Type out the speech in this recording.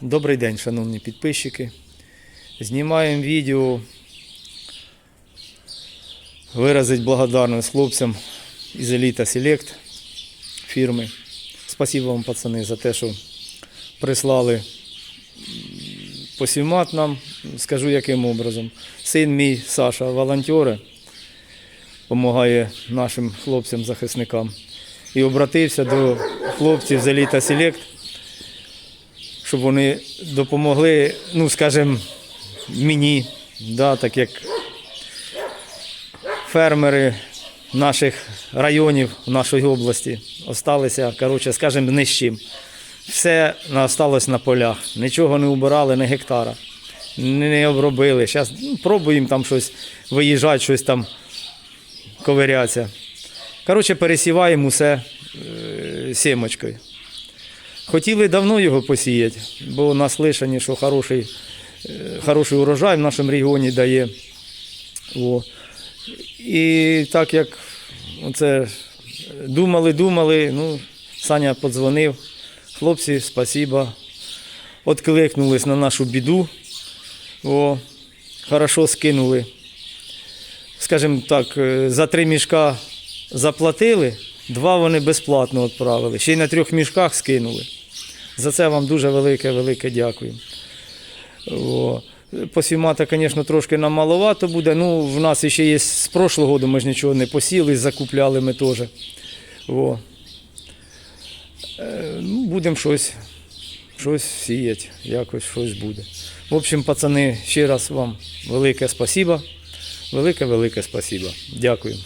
Добрий день, шановні підписчики. Знімаємо відео. Виразить благодарність хлопцям із Еліта Селект фірми. Спасибо вам, пацани, за те, що прислали посівмат нам. Скажу яким образом. Син мій Саша, волонтери, допомагає нашим хлопцям-захисникам. І обратився до хлопців з Еліта Селект щоб вони допомогли, ну, скажімо, мені, да, так як фермери наших районів, нашої області осталися, коротше, скажімо, ні з чим. Все осталось на полях. Нічого не убирали, ні гектара. Не обробили. Зараз ну, пробуємо там щось виїжджати, щось там ковирятися. Коротше, пересіваємо усе е, сімочкою. Хотіли давно його посіяти, бо наслишані, що хороший, е, хороший урожай в нашому регіоні дає. О. І так як оце думали, думали, ну, Саня подзвонив. Хлопці, спасіба. Откликнулись на нашу біду. О, хорошо скинули. Скажімо так, е, за три мішка заплатили, два вони безплатно відправили. Ще й на трьох мішках скинули. За це вам дуже велике, велике дякую. О. Посівмата, звісно, трошки нам маловато буде. Ну, в нас ще є з прошлого року, ми ж нічого не посіли, закупляли ми теж. О. Е, Ну, будемо щось, щось сіяти, якось щось буде. В общем, пацани, ще раз вам велике спасибо. Велике-велике спасибо. Дякую.